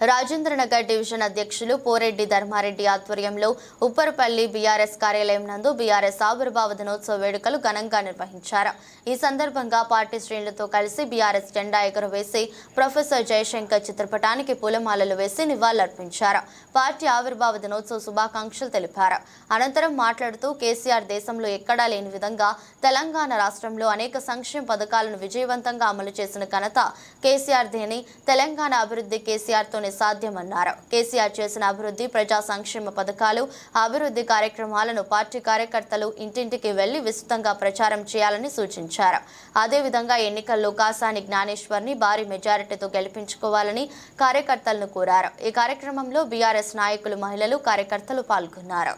Rajendranagar division అధ్యక్షులు పోరెడ్డి ధర్మారెడ్డి ఆధ్వర్యంలో Upparapalli BRS కార్యాలయం నందు బీఆర్ఎస్ ఆవిర్భావ దినోత్సవ వేడుకలు ఘనంగా నిర్వహించారు. ఈ సందర్భంగా పార్టీ శ్రేణులతో కలిసి బీఆర్ఎస్ జెండా ఎగురవేసి ప్రొఫెసర్ జయశంకర్ చిత్రపటానికి పూలమాలలు వేసి నివాళులర్పించారు. పార్టీ ఆవిర్భావ దినోత్సవ శుభాకాంక్షలు తెలిపారు. అనంతరం మాట్లాడుతూ కేసీఆర్ దేశంలో ఎక్కడా లేని విధంగా తెలంగాణ రాష్ట్రంలో అనేక సంక్షేమ పథకాలను విజయవంతంగా అమలు చేసిన ఘనత కేసీఆర్ దేని తెలంగాణ అభివృద్ధి కేసీఆర్తోనే సాధ్యమన్నారు. కేసీఆర్ చేసిన అభివృద్ధి ప్రజా సంక్షేమ పథకాలు అభివృద్ధి కార్యక్రమాలను పార్టీ కార్యకర్తలు ఇంటింటికి వెళ్ళి విస్తృతంగా ప్రచారం చేయాలని సూచించారు. అదేవిధంగా ఎన్నికల్లో కాసాని జ్ఞానేశ్వర్ని భారీ మెజారిటీతో గెలిపించుకోవాలని కార్యకర్తలను కోరారు. ఈ కార్యక్రమంలో బీఆర్ఎస్ నాయకులు మహిళలు కార్యకర్తలు పాల్గొన్నారు.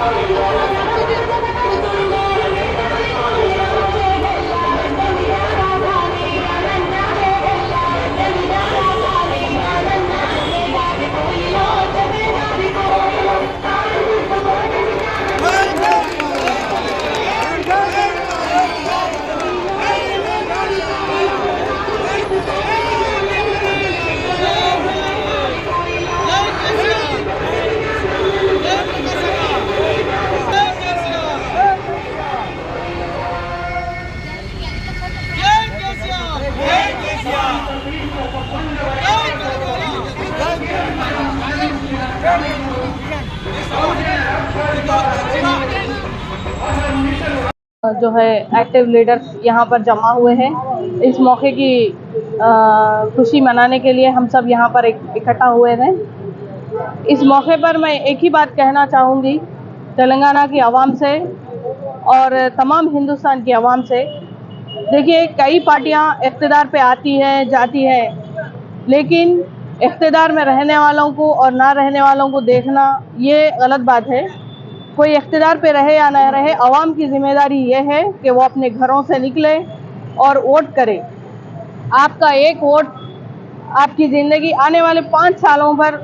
Thank you. जो है एक्टिव लीडर्स यहाँ पर जमा हुए हैं। इस मौके की खुशी मनाने के लिए हम सब यहाँ पर इकट्ठा हुए हैं। इस मौके पर मैं एक ही बात कहना चाहूँगी, तेलंगाना की आवाम से और तमाम हिंदुस्तान की आवाम से। देखिए, कई पार्टियाँ इक़्तदार पे आती हैं, जाती हैं, लेकिन इकतदार में रहने वालों को और ना रहने वालों को देखना ये गलत बात है। कोई इकतदार पे रहे या ना रहे आवाम की ज़िम्मेदारी ये है कि वो अपने घरों से निकले और वोट करे। आपका एक वोट आपकी ज़िंदगी आने वाले पाँच सालों पर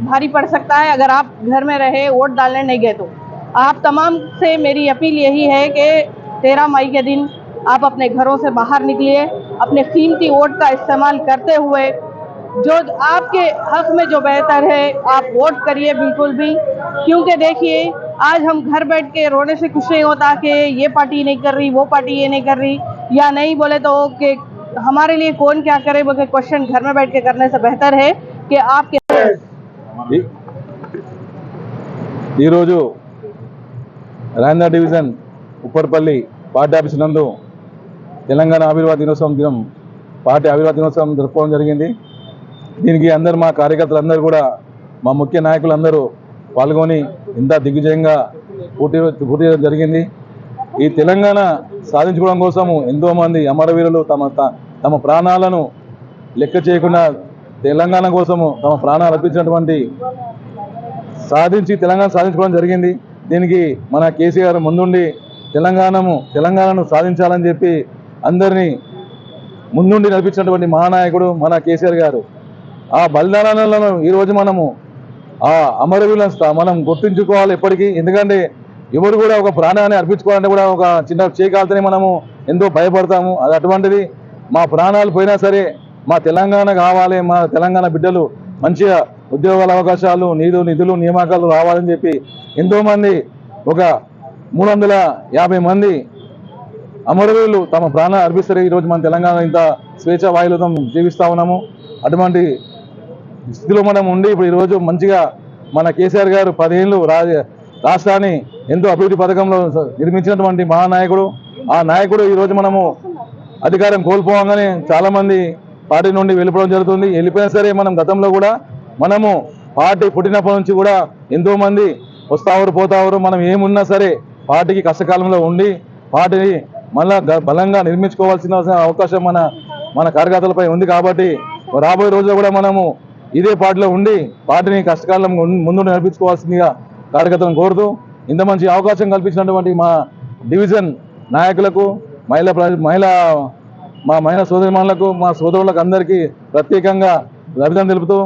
भारी पड़ सकता है। अगर आप घर में रहे, वोट डालने नहीं गए तो। आप तमाम से मेरी अपील यही है कि तेरह मई के दिन आप अपने घरों से बाहर निकलिए, अपने कीमती वोट का इस्तेमाल करते हुए, जो आपके हक में जो बेहतर है, आप वोट करिए बिल्कुल भी। क्योंकि देखिए आज हम घर बैठ के रोने से कुछ नहीं होता कि ये पार्टी नहीं कर रही वो पार्टी ये नहीं कर रही या नहीं बोले तो कि हमारे लिए कौन क्या करे बल्कि क्वेश्चन घर में बैठ के करने से बेहतर है कि आपके ఈ- ఈరోజు రాందా డివిజన్ ఉప్పర్పల్లి పార్టీ ఆఫీస్ నందు తెలంగాణ ఆవిర్వాద దినోత్సవం దినం పార్టీ ఆవిర్వాద దినోత్సవం జరుపుకోవడం జరిగింది దీనికి అందరు మా కార్యకర్తలందరూ కూడా మా ముఖ్య నాయకులందరూ పాల్గొని ఇంత దిగ్విజయంగా పోటీ పోటీ జరిగింది. ఈ తెలంగాణ సాధించుకోవడం కోసము ఎంతోమంది అమరవీరులు తమ త- తమ ప్రాణాలను లెక్క చేయకుండా తెలంగాణ కోసము తమ ప్రాణాలు అర్పించినటువంటి సాధించి తెలంగాణ సాధించుకోవడం జరిగింది. దీనికి మన కేసీఆర్ ముందుండి తెలంగాణము తెలంగాణను సాధించాలని చెప్పి అందరినీ ముందుండి నడిపించినటువంటి మహానాయకుడు మన కేసీఆర్ గారు. ఆ బలిదానాలను ఈరోజు మనము ఆ అమరవీరులను మనం గుర్తుంచుకోవాలి ఎప్పటికీ. ఎందుకంటే ఎవరు కూడా ఒక ప్రాణాన్ని అర్పించుకోవాలంటే కూడా ఒక చిన్న చేకాలతోనే మనము ఎంతో భయపడతాము. అది అటువంటిది. మా ప్రాణాలు పోయినా సరే మా తెలంగాణ కావాలి మా తెలంగాణ బిడ్డలు మంచిగా ఉద్యోగాల అవకాశాలు నీరు నిధులు నియామకాలు రావాలని చెప్పి ఎంతోమంది ఒక మూడు వందల యాభై మంది అమరవీరులు తమ ప్రాణాలు అర్పిస్తారు. ఈరోజు మన తెలంగాణ ఇంత స్వేచ్ఛ వాయులతో జీవిస్తూ ఉన్నాము. అటువంటి స్థితిలో మనం ఉండి ఇప్పుడు ఈరోజు మంచిగా మన కేసీఆర్ గారు పదేళ్ళు రాజ రాష్ట్రాన్ని ఎంతో అభివృద్ధి పథకంలో నిర్మించినటువంటి మహానాయకుడు. ఆ నాయకుడు ఈరోజు మనము అధికారం కోల్పోగానే చాలామంది పార్టీ నుండి వెళ్ళిపోవడం జరుగుతుంది. వెళ్ళిపోయినా సరే మనం గతంలో కూడా మనము పార్టీ పుట్టినప్పటి నుంచి కూడా ఎంతోమంది వస్తావరు వస్తావారు పోతావారు మనం ఏమున్నా సరే పార్టీకి కష్టకాలంలో ఉండి పార్టీని మళ్ళా బలంగా నిర్మించుకోవాల్సిన అవకాశం మన మన కార్యకర్తలపై ఉంది కాబట్టి రాబోయే రోజుల్లో కూడా మనము ఇదే పార్టీలో ఉండి పార్టీని కష్టకాలం ముందు నడిపించుకోవాల్సిందిగా కార్యకర్తలను కోరుతూ ఇంత మంచి అవకాశం కల్పించినటువంటి మా డివిజన్ నాయకులకు మహిళా ప్ర- మహిళా మా మహిళా సోదరిమానులకు మా సోదరులకు అందరికీ ప్రత్యేకంగా అభినందన తెలుపుతూ